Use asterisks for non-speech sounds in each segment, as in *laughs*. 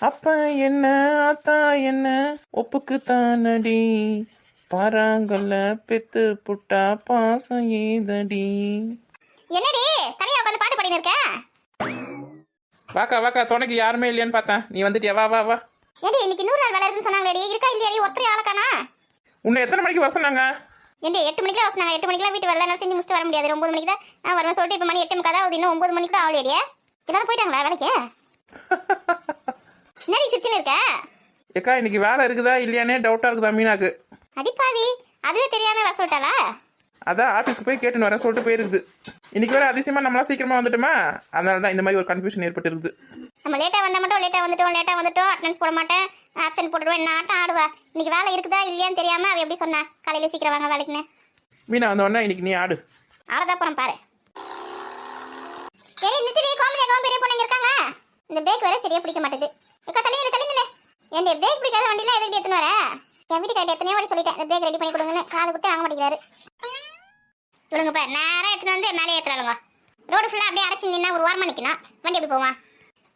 அப்பா என்ன அத்தா என்ன? ஒப்புக்கு தானடி பாறாங்கல்ல பெத்து புட்டா பாசம் ஏதடி? என்னடி? தனியா உட்காந்து பாட்டு பாடினு இருக்க? வாக்கா வாக்கா துணைக்கு யாருமே இல்லையான்னு பார்த்தேன். நீ வந்துட்டியா? வா வா வா. ஏடி இன்னைக்கு நூறு நாள் வேலை இருக்குன்னு சொன்னாங்களேடி. இருக்கா இல்லையாடி? ஒருத்தர் ஆளக்கானா உன்னை எத்தனை மணிக்கு வர சொன்னாங்க? ஏண்டி எட்டு மணிக்கு வர சொன்னாங்க. எட்டு மணிக்கெல்லாம் வீட்டு வரல. நான் செஞ்சு முடிச்சுட்டு வர முடியாது. ஒன்பது மணிக்கு தான் நான் வருவேன் சொல்லிட்டு இப்போ மணி எட்டு ஆகுது. இன்னும் ஒன்பது மணிக்கு கூட ஆகலையே எல்லாரும் போயிட்டாங்களா வேலைக்கு? *laughs* என்னடி சிரிச்சுன்னு இருக்க? ஏக்கா இன்னைக்கு வேலை இருக்குதா இல்லையானே டவுட்டாக இருக்குதா மீனாக்கு? அடிப்பாவி அதுவே தெரியாம வர சொல்லிட்டாளா? அதான் ஆஃபீஸ்க்கு போய் கேட்டுன்னு வரேன் சொல்லிட்டு போயிருக்குது. இன்னைக்கு வேற அதிசயமா நம்மளா சீக்கிரமா வந்துட்டோமா? அதனால தான் இந்த மாதிரி ஒரு கன்ஃபியூஷன் ஏற்பட்டு இருக்குது நம்ம லேட்டாக வந்தால் மட்டும் லேட்டாக வந்துட்டோம் லேட்டாக வந்துட்டோம் அட்டன்ஸ் போட மாட்டேன் ஆப்சன்ட் போட்டுடுவேன் என்ன ஆட்டம் ஆடுவா? இன்னைக்கு வேலை இருக்குதா இல்லையான்னு தெரியாம அவ எப்படி சொன்னா? காலையில சீக்கிரம் வாங்க வேலைக்குன்னு. மீனா வந்த உடனே இன்னைக்கு நீ ஆடு. ஆடதா போறோம் பாரு. ஏய் நித்திரி கோமதி அக்காவும் பெரிய பொண்ணுங்க இருக்காங்க? இந்த பிரேக் வேற சரியா பிடிக்க மாட்டேது அக்கா தள்ளி நில்லு, தள்ளி ஏண்டி பிரேக் பிடிக்காத வண்டிலாம் எதுக்கு எடுத்துன்னு வர? என் வீட்டுக்காரர் எத்தனையோ வாட்டி சொல்லிட்டேன் இந்த பிரேக் ரெடி பண்ணி கொடுங்கன்னு. காது கொடுத்து வாங்க மாட்டேங்கிறாரு. விடுங்க பாரு நேரம் எடுத்துன்னு வந்து மேலே ஏத்துறாளுங்க. ரோடு ஃபுல்லா அப்படியே நின்னா ஒரு வாரமா நிக்கணும் வண்டி எப்படி போவான்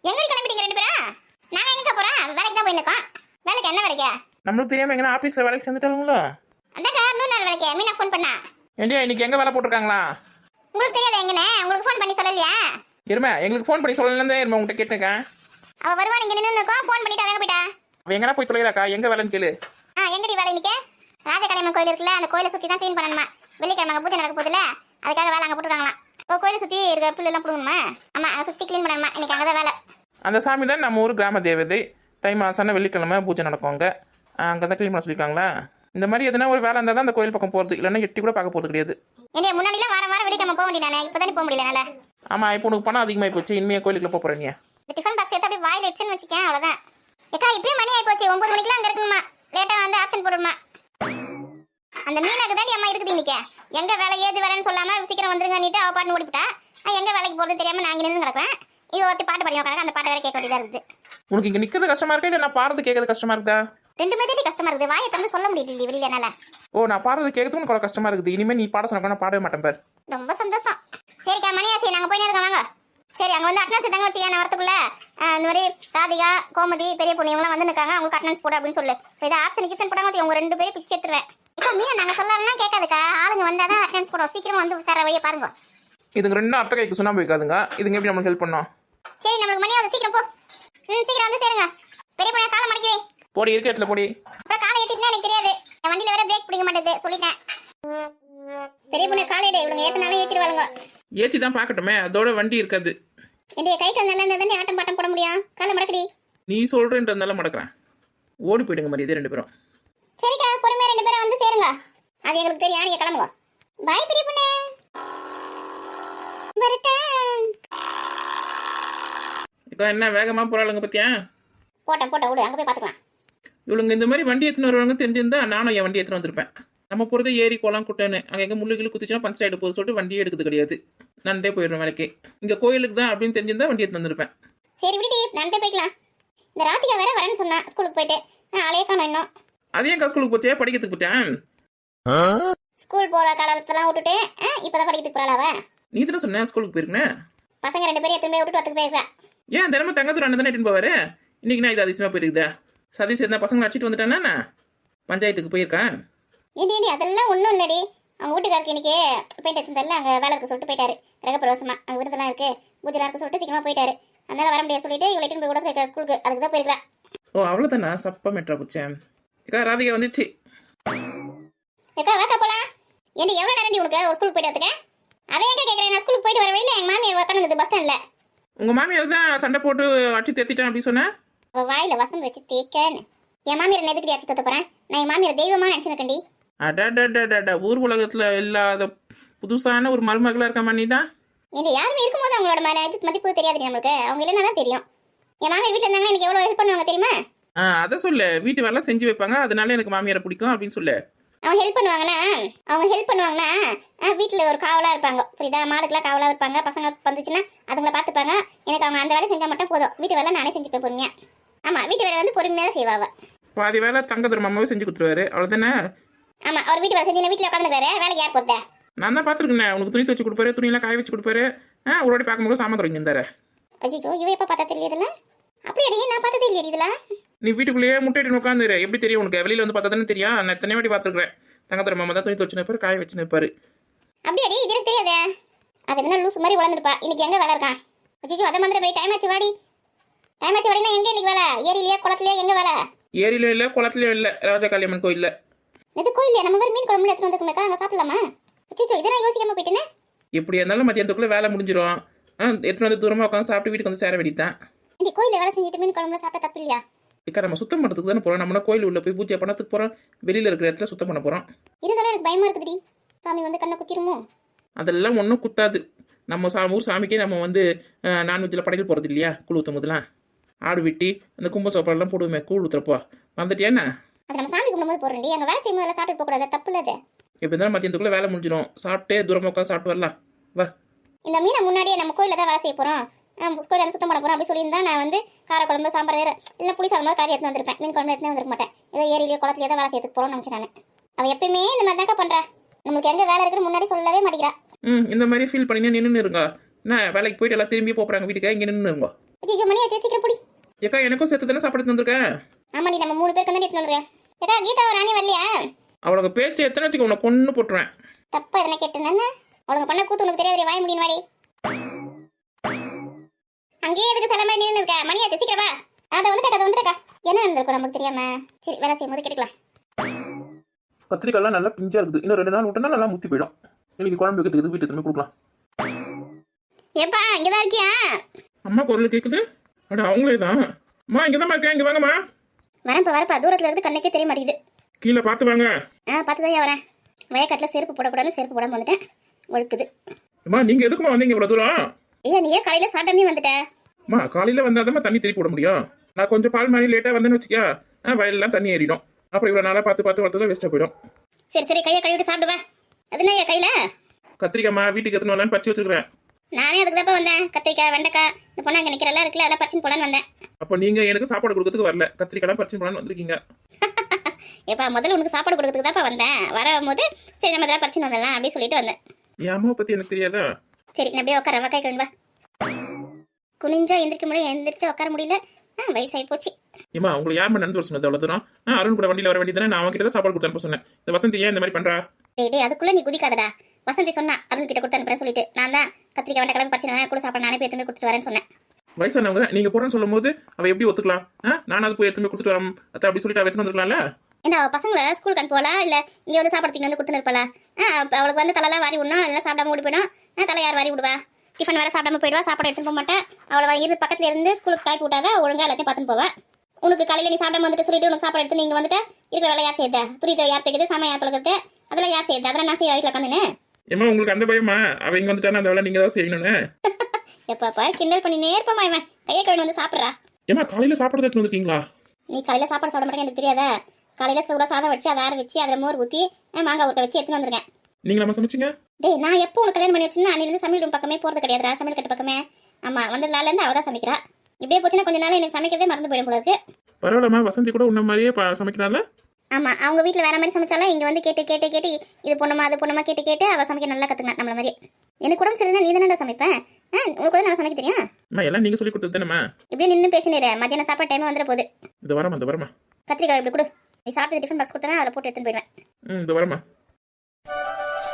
எங்க கிளம்பிட்டீங்க ரெண்டு பேரும் நாங்க எங்க போறோம்? வேலைக்கு தான் போயிருக்கோம் வேலைக்கு என்ன வேலைக்கு? நம்மளுக்கு தெரியாம எங்கன்னா ஆஃபீஸில் வேலைக்கு சேர்ந்துட்டாங்களோ அந்தாக்கா நூறு நாள் வேலைக்கு. மீனா ஃபோன் பண்ணா. ஏண்டியா இன்னைக்கு எங்கே வேலை போட்டிருக்காங்களா? உங்களுக்கு தெரியாதா எங்கன்னு. உங்களுக்கு ஃபோன் பண்ணி சொல்லலையா? இருமே எங்களுக்கு ஃபோன் பண்ணி இருமா உங்கள்கிட்ட கேட்டுருக்கேன். அவ வருவா நீங்க நின்று இருக்கோம் ஃபோன் பண்ணிட்டு அவ எங்க போயிட்டா. அவன் எங்கன்னா போய் தொலைகிறாக்கா எங்கே வேலைன்னு கேளு. ஆ எங்கடி வேலை இன்னைக்கு? ராஜகலியம்மன் கோயில் இருக்குல்ல அந்த கோயிலை சுத்தி தான் க்ளீன் பண்ணணுமா? வெள்ளிக்கிழமை பூஜை நடக்க போகுதுல அதுக்காக வேலை அங்க போட்டுருக்காங்களாம். இப்போ கோயிலை சுத்தி இருக்க புல்லு எல்லாம் புடுங்கணுமா ஆமா அதை சுத்தி க்ளீன் பண்ணணுமா? இன்னைக்கு அங்கதான் வேலை. அந்த சாமி தான் நம்ம ஊர் கிராம தேவதை. தை மாசான வெள்ளிக்கிழமை பூஜை நடக்கும் அங்கே. அங்கே தான் க்ளீன் பண்ண சொல்லியிருக்காங்களா? இந்த மாதிரி எதனா ஒரு வேலை இருந்தால் தான் அந்த கோயில் பக்கம் போகிறது இல்லைன்னா எட்டி கூட பார்க்க போகிறது கிடையாது. என்ன முன்னாடிலாம் வாரம் வாரம் வெள்ளிக்கிழமை போக நானே. இப்போதானே போக முடியல ஆமாம் இப்போ உனக்கு பணம் அதிகமாகி போச்சு. இனிமையாக கோயிலுக்குள்ள போக போகிற நீ இந்த டிஃபன் எடுத்து அப்படியே வாயில் வச்சுன்னு வச்சுக்கேன் அவ்வளவுதான். ஏக்கா இப்பயே மணி ஆகி போச்சு ஒன்பது மணிக்கெல்லாம் அங்க இருக்கணுமா லேட்டா வந்து ஆப்சன்ட் போடணுமா அந்த மீனாக்கு தான் அம்மா இருக்குது இன்னைக்கு. எங்க வேலை ஏது வேலைன்னு சொல்லாம சீக்கிரம் வந்துருங்கன்னுட்டு அவ பாட்டு ஓடிவிட்டா நான் எங்க வேலைக்கு போறது தெரியாம நான் இங்க நின்று கிடக்குறேன். இது ஒருத்தி பாட்டு பாடி உட்காந்து அந்த பாட்டு வேற கேட்க வேண்டியதா இருக்குது. உனக்கு இங்கே நிற்கிறது கஷ்டமா இருக்கா? இல்லை நான் பாடுறது கேட்கறது கஷ்டமா இருக்குதா? ரெண்டு பேர்த்தையும் கஷ்டமா இருக்குது. வாயை தந்து சொல்ல முடியல வெளியில என்னால. ஓ நான் பாடுறது கேட்கறதுக்கு அவ்வளோ கஷ்டமா இருக்குது. இனிமேல் நீ பாட சொன்னா பாடவே மாட்டேன் பார். ரொம்ப சந்தோஷம். சரிக்கா மணியாச்சு நாங்க போய் இருக்கோம் வாங்க. சரி அங்க வந்து அட்டனன்ஸ் தாங்க வச்சுக்க நான் வரத்துக்குள்ள? இந்த மாதிரி ராதிகா கோமதி பெரிய பொண்ணு இவங்கலாம் வந்து நிற்காங்க அவங்களுக்கு அட்டனன்ஸ் போட அப்படின்னு சொல்லு. இதை ஆப்ஷன் கிச்சன் போடாம வச்சுக்க உங்க ரெண்டு பேரும் பிச்சு எடுத்துருவேன். இப்போ மீனா நாங்க சொல்லலாம் கேட்காதுக்கா? ஆளுங்க வந்தாதான் அட்டனன்ஸ் போடுவோம். சீக்கிரம் வந்து சார வழியை பாருங்க. இதுங்க ரெண்டும் அத்தை கைக்கு சொன்னா போய்க்காதுங்க. இதுங்க எப்படி நம்மளுக்கு ஹெல்ப் பண்ணோம்? சரி நம்மளுக்கு மணி ஆகுது. சீக்கிரம் போ. ம் சீக்கிரம் வந்து சேருங்க. பெரிய பொண்ணு காலை மடக்கி வை. போடி இருக்க இடத்துல போடி. அப்புறம் காலை ஏற்றிட்டுனா எனக்கு தெரியாது. என் வண்டியில வேற பிரேக் பிடிக்க மாட்டேது. சொல்லிட்டேன். பெரிய பொண்ணு காலை எடு. இவங்க ஏற்றினாலும் ஏற்றிடுவாளுங்க ஏற்றி தான் பார்க்கட்டுமே. அதோட வண்டி இருக்காது. என்னுடைய கை கால் நல்லா இருந்தால் ஆட்டம் பாட்டம் போட முடியும்? காலை மடக்கடி. நீ சொல்கிறேன்றதால மடக்கிறேன். ஓடி போயிடுங்க மரியாதை ரெண்டு பேரும். சரிக்கா பொறுமையா ரெண்டு பேரும் வந்து சேருங்க. அது எங்களுக்கு தெரியும். நீங்க கிளம்புங்க. பாய் பெரிய பொண்ணு. வரட்டேன் இப்போ என்ன வேகமாக போகிறாளுங்க பத்தியா? போட்டேன் போட்டேன் விடு. அங்க போய் பாத்துக்கலாம் இவளுங்க இந்த மாதிரி வண்டி எடுத்துன்னு வருவாங்க தெரிஞ்சிருந்தா நானும் என் வண்டி எடுத்துன்னு வந்திருப்பேன். நம்ம போகிறது ஏரி குளம் குட்டைன்னு. அங்கே எங்கே முள்ளு கிளு குத்திச்சுன்னா பஞ்ச் ஆகிட்டு போகுது. சொல்லிட்டு வண்டியே எடுக்கிறது கிடையாது. நண்டே போயிடுறேன் வேலைக்கு. இங்கே கோயிலுக்கு தான் அப்படின்னு தெரிஞ்சிருந்தா வண்டி எடுத்து வந்திருப்பேன். சரி விடுடி. நடந்தே போய்க்கலாம். இந்த ராதிகா வேற வரேன்னு சொன்னா ஸ்கூலுக்கு போயிட்டு. நான் ஆளையே காணோம் இன்னும். அது ஏன் ஸ்கூலுக்கு போச்சே? படிக்கிறதுக்கு போச்சேன் ஸ்கூல் போற காலத்தெல்லாம் விட்டுட்டு இப்பதான் படிக்கிறதுக்கு போறாள் அவ? நீ தானே சொன்னேன் ஸ்கூலுக்கு போயிருக்கேன் பசங்க ரெண்டு பேரும் எத்தனை விட்டுட்டு வரத்துக்கு போயிருக்கா. ஏன் தினமும் தங்கத்தூர் அண்ணன் தானே இட்டுன்னு போவாரு? இன்னைக்கு நான் இது அதிசயமாக போயிருக்குதா. சதீஷ் இருந்தால் பசங்களை அடிச்சிட்டு வந்துட்டானா பஞ்சாயத்துக்கு போயிருக்கேன் ஏண்டி அதெல்லாம் ஒன்றும் இல்லடி. அவங்க வீட்டுக்காருக்கு இன்னைக்கு பெயிண்ட் அடிச்சிருந்தால அங்கே வேலை இருக்க சொல்லிட்டு போயிட்டாரு. கிரகப்பிரவேசமா அங்கே விருதெல்லாம் இருக்கு. பூஜைலாம் இருக்க சொல்லிட்டு சீக்கிரமா போயிட்டாரு. அதனால வர முடியாது சொல்லிட்டு இட்டுன்னு போய் கூட சொல்லிட்டு ஸ்கூலுக்கு. அதுக்கு தான் போயிருக்கா ஓ அவ்வளோதானா சப்பா மெட்ரா போச்சேன் ராதிகா வந்துச்சு ஏக்கா வாக்கா போலாம். ஏண்டி எவ்வளோ நேரம் உனக்கு? ஒரு ஸ்கூலுக்கு போயிட்டு வரதுக்கு? அதை எங்க கேட்குறேன் நான் ஸ்கூலுக்கு போயிட்டு வர வழியில எங்கள் மாமியார் உட்காந்து பஸ் ஸ்டாண்டில் உங்கள் மாமியார் தான் சண்டை போட்டு அடிச்சு தேத்திட்டேன் அப்படின்னு சொன்னேன் வாயில வசம் வச்சு தேக்கன்னு என் மாமியார் எதுக்கடி அடிச்சு தத்த போறேன் நான் என் மாமியார் தெய்வமா நினச்சிருக்கேன்டி. அடாடாடாடாடா ஊர் உலகத்தில் இல்லாத புதுசான ஒரு மருமகளாக இருக்க மாதிரி தான் ஏண்டி யாருமே இருக்கும்போது அவங்களோட ம- இது மதிப்பு தெரியாது நம்மளுக்கு அவங்க இல்லைன்னா தான் தெரியும் என் மாமியார் வீட்டில் இருந்தாங்கன்னா எனக்கு எவ்வளோ ஹெல்ப் பண்ணுவாங்க தெரியுமா ஆ அதை சொல்லு. வீட்டு வேலை செஞ்சு வைப்பாங்க. அதனால எனக்கு மாமியாரை பிடிக்கும் அப்படின்னு சொல்லு. அவங்க ஹெல்ப் பண்ணுவாங்கன்னா அவங்க ஹெல்ப் பண்ணுவாங்கன்னா வீட்டில் ஒரு காவலாக இருப்பாங்க. புரியுதா? மாடுக்கெல்லாம் காவலாக இருப்பாங்க. பசங்க வந்துச்சுன்னா அதுங்களை பார்த்துப்பாங்க. எனக்கு அவங்க அந்த வேலை செஞ்சால் மட்டும் போதும். வீட்டு வேலை நானே செஞ்சுப்பேன் பொறுமையா. ஆமாம் வீட்டு வேலை வந்து பொறுமையாக செய்வாங்க பாதி வேலை தங்கதுரை மாமாவே செஞ்சு கொடுத்துருவாரு. அவ்வளோதானே ஆமாம் அவர் வீட்டு வேலை செஞ்சு வீட்டில் உட்காந்துருக்காரு வேலைக்கு யார் போகிறதா நான் தான் பார்த்துருக்கேன் உனக்கு துணி துவச்சு கொடுப்பாரு துணியெல்லாம் காய வச்சு கொடுப்பாரு. ஆ ஒரு வாட்டி பார்க்கும்போது சாமான் தொடங்கி இருந்தாரு. அஜிஜோ இவ எப்போ பார்த்தா தெரியுதுல்ல அப்படியாடி நான் பார்த்ததே இல்லையா இதுல நீ வீட்டுக்குள்ளேயே முட்டைட்டு உட்காந்துரு எப்படி தெரியும் உனக்கு? வெளியில வந்து பார்த்தா தானே தெரியும். நான் எத்தனை வாட்டி பார்த்துருக்கேன் தங்கத்தர மாமா தான் துணி துவச்சு நிற்பாரு காய வச்சு நிற்பாரு அப்படியாடி இது எனக்கு தெரியாதே. அது என்ன லூஸ் மாதிரி வளர்ந்துருப்பா. இன்னைக்கு எங்க வேலை இருக்கான்? ஐயோ அதை மாதிரி போய் டைம் ஆச்சு வாடி. டைம் ஆச்சு வாடினா எங்க இன்னைக்கு வேலை? ஏரியிலையா குளத்துலயா எங்க வேலை? ஏரியிலும் இல்லை குளத்துலையும் இல்லை. ராஜா காளியம்மன் கோயிலில். இது கோயிலையா நம்ம மாதிரி மீன் குழம்பு எடுத்துட்டு வந்துருக்கோம் அங்க சாப்பிடலாமா? அச்சோ இதை நான் யோசிக்காம போயிட்டேனே. எப்படி இருந்தாலும் மத்தியானத்துக்குள்ளே வேலை முடிஞ்சிடும் ஆ எடுத்துட்டு வந்து தூரமாக உட்காந்து சாப்பிட்டு வீட்டுக்கு வந்து சேர வேண்டியதான் இந்த கோயில வேலை செஞ்சுட்டு மீன் குழம்புல சாப்பிட்டா தப்பு இல்லையா? இக்கா நம்ம சுத்தம் பண்ணுறதுக்கு தானே போகிறோம் நம்ம கோயில் உள்ள போய் பூஜை பண்ணத்துக்கு போகிறோம் வெளியில் இருக்கிற இடத்துல சுத்தம் பண்ண போகிறோம் இருந்தாலும் எனக்கு பயமா இருக்குதுடி. சாமி வந்து கண்ணை குத்திருமோ? அதெல்லாம் ஒன்றும் குத்தாது. நம்ம சா ஊர் சாமிக்கே நம்ம வந்து நான்வெஜ்ஜில் படையல் போகிறது இல்லையா? கூழ் ஊற்றும் போதெல்லாம். ஆடு வெட்டி அந்த கும்ப சாப்பாடுலாம் போடுவோமே கூழ் ஊற்றுறப்போ வந்துட்டியா கும்பிடும்போது போடுறோம் அங்க வேலை செய்யும் போது சாப்பிட்டு போக கூடாது தப்பு இல்ல அது. எப்போ இருந்தாலும் மத்தியானத்துக்குள்ளே வேலை முடிஞ்சிடும் சாப்பிட்டு தூரமாக உட்காந்து சாப்பிட்டு வரலாம். வா. இந்த மீனை முன்னாடியே நம்ம கோயில தான் வேலை செய்ய போறோம். கோயில வந்து சுத்தம் பண்ண போறோம் அப்படி சொல்லியிருந்தா நான் வந்து காரக்குழம்பு சாம்பார் வேற இல்ல புளி சாதம் மாதிரி கறி எடுத்து வந்திருப்பேன். மீன் குழம்பு எடுத்து வந்திருக்க மாட்டேன். ஏதோ ஏரியிலேயே குளத்துலயே தான் வேலை செய்யறதுக்கு போறோம்னு நினைச்சேன் நான். அவ எப்பயுமே இந்த மாதிரி தாக்கா பண்றா. நம்மளுக்கு எங்க வேலை இருக்குன்னு முன்னாடி சொல்லவே மாட்டேங்கிறா. ம் இந்த மாதிரி ஃபீல் பண்ணினே நின்று இருங்க. என்ன வேலைக்கு போயிட்டு எல்லாம் திரும்பி போகிறாங்க வீட்டுக்கு. இங்கே நின்று இருங்க. ஐயோ மணி ஆச்சு சீக்கிரம் பிடி. ஏக்கா எனக்கும் சேர்த்து தானே சாப்பிட்டு வந்திருக்கேன்? ஆமாடி நம்ம மூணு பேருக்கு வந்து எடுத்து வந்துருக்கேன் ஏக்கா கீதா ராணி வரலையா? அவளுக்கு பேச்சு எத்தனை வச்சுக்க உன்னை கொண்டு போட்டுருவேன். தப்பா எதனா கேட்டேன்னா அவளுக்கு பண்ண கூத்து உனக்கு தெரியாது வாய முடியும் வாடி. அங்கேயே எதுக்கு சில மாதிரி நின்று இருக்க? மணி ஆச்சு சீக்கிரம் வா அதை வந்துட்டக்கா அதை வந்துட்டக்கா என்ன நடந்திருக்கும் நமக்கு தெரியாம? சரி வேலை செய்யும் போது கேட்டுக்கலாம். கத்திரிக்காய்லாம் நல்லா பிஞ்சா இருக்குது. இன்னும் ரெண்டு நாள் விட்டோம்னா நல்லா முத்தி போயிடும். இன்னைக்கு குழம்பு வைக்கிறதுக்கு வீட்டு திரும்பி கொடுக்கலாம். ஏப்பா இங்கதான் இருக்கியா? அம்மா குரல் கேட்குது அட அவங்களே தான். அம்மா இங்கே தான் இருக்கேன். இங்கே வாங்கம்மா. வரேன்ப்பா வரப்பா தூரத்துல இருந்து கண்ணுக்கே தெரிய மாட்டேங்குது. கீழே பார்த்து வாங்க. ஆ பார்த்துதான் வரேன். வயக்காட்டில் செருப்பு போடக்கூடாதுன்னு செருப்பு போடாம வந்துட்டேன். ஒழுக்குது. அம்மா நீங்கள் எதுக்குமா வந்தீங்க இவ்வளோ தூரம்? ஐயா நீ ஏன் காலையில சாப்பிடாமே வந்துட்ட. அம்மா காலையில் வந்தால் தண்ணி திருப்பி விட முடியும். நான் கொஞ்சம் பால் மாதிரி லேட்டாக வந்தேன்னு வச்சுக்கியா ஆ வயல்லாம் தண்ணி ஏறிடும். அப்புறம் இவ்வளோ நாளாக பார்த்து பார்த்து வளர்த்ததும் வேஸ்ட்டாக போயிடும். சரி சரி கையை கழுவிட்டு சாப்பிடுவா அது என்ன ஐயா கையில கத்திரிக்காய்மா வீட்டுக்கு எத்தனை வரலான்னு பறிச்சு வச்சுருக்கிறேன். நானே அதுக்கு தான் வந்தேன். கத்திரிக்காய் வெண்டைக்காய் இந்த பொண்ணு அங்கே நிற்கிறலாம் இருக்குல்ல அதான் பறிச்சுன்னு போலான்னு வந்தேன். அப்போ நீங்கள் எனக்கு சாப்பாடு கொடுக்கறதுக்கு வரல. கத்திரிக்காய்லாம் பறிச்சு போலான்னு வந்திருக்கீங்க. *laughs* ஏப்பா முதல்ல உனக்கு சாப்பாடு கொடுக்கறதுக்கு தான்ப்பா வந்தேன். வரும்போது சரி நம்ம இதெல்லாம் பறிச்சுன்னு வந்துடலாம் அப்படின்னு சொல்லிட்டு வந்தேன். என் அம்மாவை பற்றி எனக்கு தெரியாதா? சரி நான் அப்படியே உட்கார வக்காய் கழுவா குனிஞ்சா எந்திரிக்க முடியும் எந்திரிச்சா உட்கார முடியல. வயசாகி போச்சு. ஏமா உங்களுக்கு யார் நடந்து வர சொன்னது அவ்வளோ தூரம் ஆ அருண் கூட வண்டியில் வர வேண்டியதானே நான் அவன்கிட்ட தான் சாப்பாடு கொடுத்து அனுப்ப சொன்னேன். இந்த வசந்தி ஏன் இந்த மாதிரி பண்ணுறா டேய் அதுக்குள்ள நீ குதிக்காதடா. வசந்தி சொன்னா அருண் கிட்ட கொடுத்து அனுப்புறேன் சொல்லிட்டு நான் தான் கத்திரிக்காய் வெண்டைக்காய் கிளம்பி பறிச்சு கூட சாப்பாடு நானே போய் எடுத்துன்னு போய் கொடுத்துட்டு வரேன்னு சொன்னேன். வயசானவங்க நீங்க போறேன்னு சொல்லும் போது அவ எப்படி ஒத்துக்கலாம்? ஆ? நான் அது போய் எடுத்து கொடுத்துட்டு வரேன் அத்தை அப்படி சொல்லிட்டு அவ எடுத்துட்டு வந்துருக்கலாம்ல? அவ பசங்களை ஸ்கூலுக்கு அனுப்புவாளா? இல்ல இங்க வந்து சாப்பாடு தூக்கி வந்து கொடுத்துன்னு இருப்பாளா? அவளுக்கு வந்து தலைலாம் வாரி விடணும். இல்லை சாப்பிடாம ஓடி போயிடும். தலை யார் வாரி விடுவா? டிஃபன் வேற சாப்பிடாம போயிடுவா. சாப்பாடு எடுத்துட்டு போக மாட்டேன் அவளை இருந்து பக்கத்துல இருந்து ஸ்கூலுக்கு காய் போட்டாத ஒழுங்கா எல்லாத்தையும் பார்த்துன்னு போவா. உனக்கு காலையில நீ சாப்பிடாம வந்துட்டு சொல்லிட்டு உனக்கு சாப்பாடு எடுத்து நீங்க வந்துட்டு இருக்கிற வேலை யார் செய்யுது துணி துவை யார் தைக்குது சாமான் யார் தொலைக்கிறது அதெல்லாம் யார் செய்யுது அதெல்லாம் நான் செய்ய வீட்டில் உட்காந்துன்னு ஏமா உங்களுக்கு அந்த பயமா? அவ இங்க வந்துட்டானா அந்த வேலை நீங்க தான் செய்யணும்னு. எப்போ பாரு கிண்டல் பண்ணி நேர்ப்பமா இவன். கையை கழுவி வந்து சாப்பிட்றா. ஏமா காலையில சாப்பாடு எடுத்து வந்திருக்கீங்களா? நீ காலையில சாப்பாடு சாப்பிட மாட்டேங்க எனக்கு தெரியாதா? காலையில சூட சாதம் வச்சு அதை ஆற வச்சு அதில் மோர் ஊற்றி மாங்காய் ஊட்ட வச்சு எடுத்துன்னு வந்திருக்கேன். நீங்க நம்ம சமைச்சீங்க? டேய் நான் எப்போ உனக்கு கல்யாணம் பண்ணி வச்சுன்னா அன்னிலிருந்து சமையல் ரூம் பக்கமே போகிறது கிடையாதுடா. சமையல் கட்டு பக்கமே. ஆமாம் வந்ததுனால இருந்து அவள் தான் சமைக்கிறா. இப்படியே போச்சுன்னா கொஞ்ச நாள் எனக்கு சமைக்கிறதே மறந்து போயிடும் போல இருக்கு. பரவாயில்லம்மா வசந்தி கூட உன்ன மாதிரியே சமைக்கிறாள்ல ஆமாம் அவங்க வீட்டில் வேற மாதிரி சமைச்சாலும் இங்கே வந்து கேட்டு கேட்டு கேட்டு இது பொண்ணுமா அது பொண்ணுமா கேட்டு கேட்டு அவள் சமைக்க நல்லா கற்றுக்கினா நம்மள மாதிரி. எனக்கு உடம்பு சரியில்லை நீ தானே சமைப்பேன் ஆ உனக்கு கூட நான் சமைக்க தெரியும்? அம்மா எல்லாம் நீங்க சொல்லி கொடுத்தது தானேம்மா? இப்படியே நின்று பேசினேரு மத்தியானம் சாப்பாடு டைம் வந்துட போகுது. இந்த வரமா இந்த வரமா கத்திரிக்காய் இப்படி கொடு. நீ சாப்பிட்டு டிஃபன் பாக்ஸ் கொடுத்தா அதில் போட்டு எடுத்துன்னு போயிடுவேன். ம் இந்த வரமா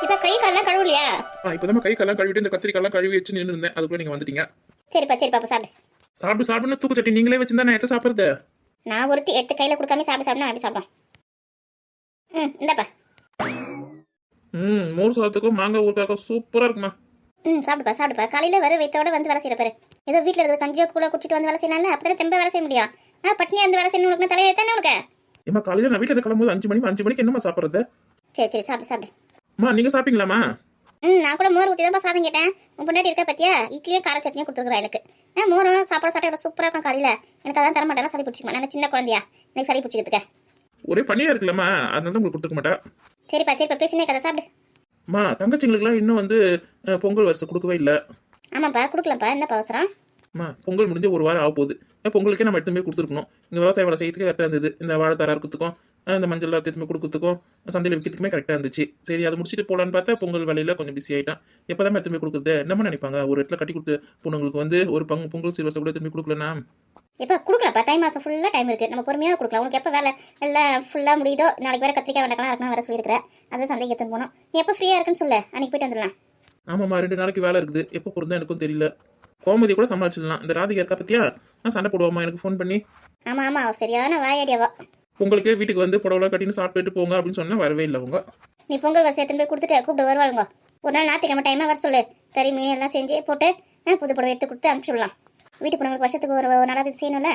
இப்போ கை காலெல்லாம் கழுவலையா? ஆ இப்போதான் கை கால்லாம் கழுவிட்டு இந்த கத்திரிக்காய்லாம் கழுவி வச்சு நின்று இருந்தேன். அதுக்குள்ள நீங்க வந்துட்டீங்க. சரிப்பா சரிப்பா சாப்பிடு. சாப்பிட்டு சாப்பிடுன்னு தூக்கு சட்டி நீங்களே வச்சிருந்தா நான் எத்த சாப்பிடுறது. நான் ஒருத்தி எடுத்து கையில் கொடுக்காம சாப்பிட சாப்பிட எப்படி சாப்பிடும் ம் இந்தாப்பா. ம் மோர் சாதத்துக்கும் மாங்காய் ஊருக்காக்கும் சூப்பரா இருக்குமா ம் சாப்பிடுப்பா சாப்பிடுப்பா. காலையில் வர வயிற்றோட வந்து வேலை செய்கிற பாரு. ஏதோ வீட்டில் இருக்கிற கஞ்சியோ கூழ குடிச்சிட்டு வந்து வேலை செய்யலாம்ல அப்போ தெம்ப வேலை செய்ய முடியும். ஆ பட்னியாக இருந்து வேலை செய்யணும் உனக்கு தலையெழுத்தானே உனக்கு? ஏமா காலையில நான் வீட்டுல கிளம்பும்போது அஞ்சு மணி அஞ்சு மணிக்கு என்னமா சாப்பிடுறது? சரி சரி சாப்பிடு சாப்பிடு. அம்மா நீங்க சாப்பிட்டீங்களாம்மா? ம் நான் கூட மோர் ஊற்றி தான் சாதம் கேட்டேன். உன் பொண்டாட்டி இருக்கா பத்தியா? இட்லியும் கார சட்னியும் கொடுத்துருக்குறா எனக்கு. மோரும் சாப்பாடு சாப்பிட்டா சூப்பராக இருக்கும் காலையில். எனக்கு அதான் தர மாட்டேன் சளி பிடிச்சிக்குமா? நான் சின்ன குழந்தையா. எனக்கு சளி பிடிச்சிக்கிறதுக்கு. ஒரே பண்ணியா இருக்குல்லம்மா அதனால தான் உங்களுக்கு கொடுத்துக்க மாட்டா சரிப்பா சரிப்பா பேசினே கதை சாப்பிடு. அம்மா தங்கச்சிங்களுக்குலாம் இன்னும் வந்து அஹ், பொங்கல் வரிசை கொடுக்கவே இல்லை. ஆமாப்பா கொடுக்கலப்பா. என்னப்பா அவசரம்? அம்மா பொங்கல் முடிஞ்சு ஒரு வாரம் ஆக போகுது. பொங்கலுக்கே நம்ம எடுத்துமே கொடுத்துருக்கணும். இங்கே விவசாய வேலை செய்யறதுக்கு கரெக்டாக இருந்தது. இந்த வாழைத்தாரா இருக்கிறதுக்கும் அஹ், இந்த மஞ்சள் எடுத்துமே கொடுக்கறதுக்கும் சந்தையில் விற்கிறதுக்குமே கரெக்டாக இருந்துச்சு. சரி அதை முடிச்சுட்டு போகலான்னு பார்த்தா பொங்கல் வேலையில் கொஞ்சம் பிஸி ஆகிட்டான் எப்போ தான் எடுத்துமே கொடுக்குறது? என்னமா நினைப்பாங்க? ஒரு இடத்துல கட்டி கொடுத்து பொண்ணுங்களுக்கு வந்து ஒரு பங்கு பொங்கல் சிறுவசை கூட திரும்பி கொடுக்கலனா? இப்போ கொடுக்கலப்பா தை மாதம் ஃபுல்லாக டைம் இருக்குது நம்ம பொறுமையாக கொடுக்கலாம். உனக்கு எப்போ வேலை எல்லாம் ஃபுல்லாக முடியுதோ நாளைக்கு வேறு கத்திரிக்காய் வெண்டைக்கலாம் இருக்கணும் வர சொல்லியிருக்கிறேன் அது சந்தைக்கு எடுத்துன்னு போகணும். நீ எப்போ ஃப்ரீயாக இருக்குன்னு சொல்லு. அன்னைக்கு போயிட்டு வந்துடலாம். ஆமாம்மா ரெண்டு நாளைக்கு வேலை இருக்குது. எப்போ பொருந்தா எனக்கும் தெரியல. கோமதி கூட சமாளிச்சிடலாம். இந்த ராதிகா இருக்கா பத்தியா? நான் சண்டை போடுவாமா எனக்கு ஃபோன் பண்ணி. ஆமாம் ஆமாம் சரியான வாயடியாவா உங்களுக்கு வீட்டுக்கு வந்து புடவை கட்டின்னு சாப்பிட்டுட்டு போங்க அப்படின்னு சொன்னா வரவே இல்லை அவங்க. நீ பொங்கல் வரிசை எடுத்துன்னு போய் கொடுத்துட்டு கூப்பிட்டு வருவாளுங்க. ஒரு நாள் ஞாயிற்றுக்கிழமை டைமாக வர சொல்லு. கறி மீன் எல்லாம் செஞ்சு போட்டு புது புடவை எடுத்து கொடுத்து அனுப்பிச்சி விடலாம். வீட்டு பொண்ணுங்களுக்கு வருஷத்துக்கு ஒரு ஒரு நாளாவது செய்யணும்ல?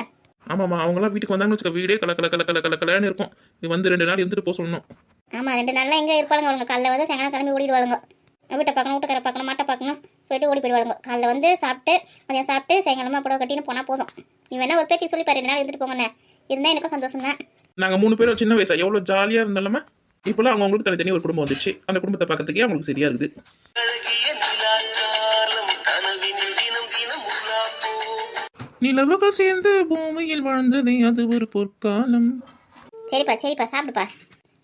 ஆமாம்மா அவங்களாம் வீட்டுக்கு வந்தாங்கன்னு வச்சுக்க வீடே கல கல கல கல கல கலன்னு இருக்கும். நீ வந்து ரெண்டு நாள் இருந்துட்டு போக சொல்லணும். ஆமாம் ரெண்டு நாள்லாம் எங்கே இருப்பாளுங்க அவங்க காலைல வந்து சாயங்காலம் கிளம்பி ஓடிடுவாளுங்க. வீட்டை பார்க்கணும் வீட்டுக்கார பார்க்கணும் மாட்டை பார்க்கணும் சொல்லிட்டு ஓடி போயிடுவாளுங்க. காலைல வந்து சாப்பிட்டு மதியம் சாப்பிட்டு சாயங்காலமாக புடவை கட்டின்னு போனால் போதும். நீ வேணா ஒரு பேச்சு சொல்லி பாரு ரெண்டு நாள் இருந்துட்டு போங்கண்ணே இருந்தால் எனக்கும் சந்தோஷம் தான் நாங்கள் மூணு பேரும் சின்ன வயசா எவ்வளோ ஜாலியாக இருந்தாலுமே இப்போலாம் அவங்க அவங்களுக்கு தனித்தனி ஒரு குடும்பம் வந்துச்சு. அந்த குடும்பத்தை பார்க்கறதுக்கே அவங்களுக்கு சரியா இருக்குது. நிலவுகள் சேர்ந்து பூமியில் வாழ்ந்ததே அது ஒரு பொற்காலம். சரிப்பா சரிப்பா சாப்பிடுப்பா.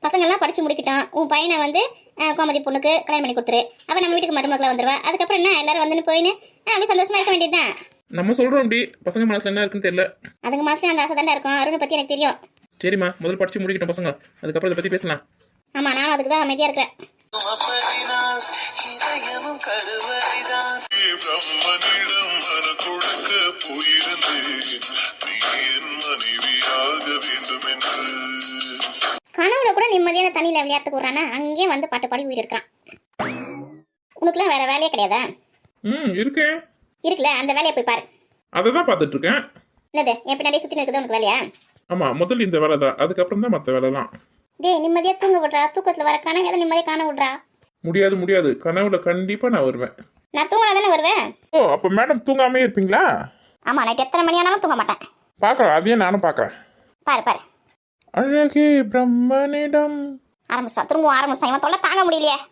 பசங்கள்லாம் படிச்சு முடிக்கட்டும். உன் பையனை வந்து கோமதி பொண்ணுக்கு கல்யாணம் பண்ணி கொடுத்துரு. அப்போ நம்ம வீட்டுக்கு மருமகளை வந்துடுவா அதுக்கப்புறம் என்ன? எல்லாரும் வந்துன்னு போயின்னு அப்படியே சந்தோஷமா இருக்க வேண்டியதுதான் நம்ம சொல்கிறோம் அப்படி. பசங்க மனசில் என்ன இருக்குன்னு தெரியல. அதுங்க மனசுல அந்த ஆசை தாண்டா இருக்கும். அருணை பற்றி எனக்கு தெரியும். சரிம்மா முதல்ல படிச்சு முடிக்கட்டும் பசங்க. அதுக்கப்புறம் இதை பற்றி பேசலாம். ஆமாம் நானும் அதுக்கு தான் அமைதியாக இருக்கிறேன் தண்ணியில் விளையாட்டுக்கு விட்றானா அங்கேயே வந்து பாட்டு பாடி உயிர் எடுக்கிறான். உனக்குலாம் வேற வேலையே கிடையாதா? ம் இருக்கேன் இருக்குல்ல அந்த வேலையை போய் பாரு. அதை தான் பார்த்துட்டு இருக்கேன் என்னது என் பின்னாடி சுற்றி இருக்குது உனக்கு வேலையா? ஆமாம் முதல்ல இந்த வேலை தான் அதுக்கப்புறம் தான் மற்ற வேலைலாம். டேய் நிம்மதியாக தூங்க விட்றா தூக்கத்தில் வர கனவு எதை நிம்மதியாக காண விட்றா? முடியாது முடியாது. கனவுல கண்டிப்பாக நான் வருவேன். நான் தூங்கினா தானே வருவேன்? ஓ அப்போ மேடம் தூங்காமே இருப்பீங்களா? ஆமாம் நைட் எத்தனை மணி ஆனாலும் தூங்க மாட்டேன். பார்க்கலாம் அதையே நானும் பார்க்குறேன். பாரு பாரு. அழகே பிரம்மனிடம் ஆரம்பிச்சிட்டான். திரும்பவும் ஆரம்பிச்சிட்டான். இவன் தொல்லை தாங்க முடியலையே.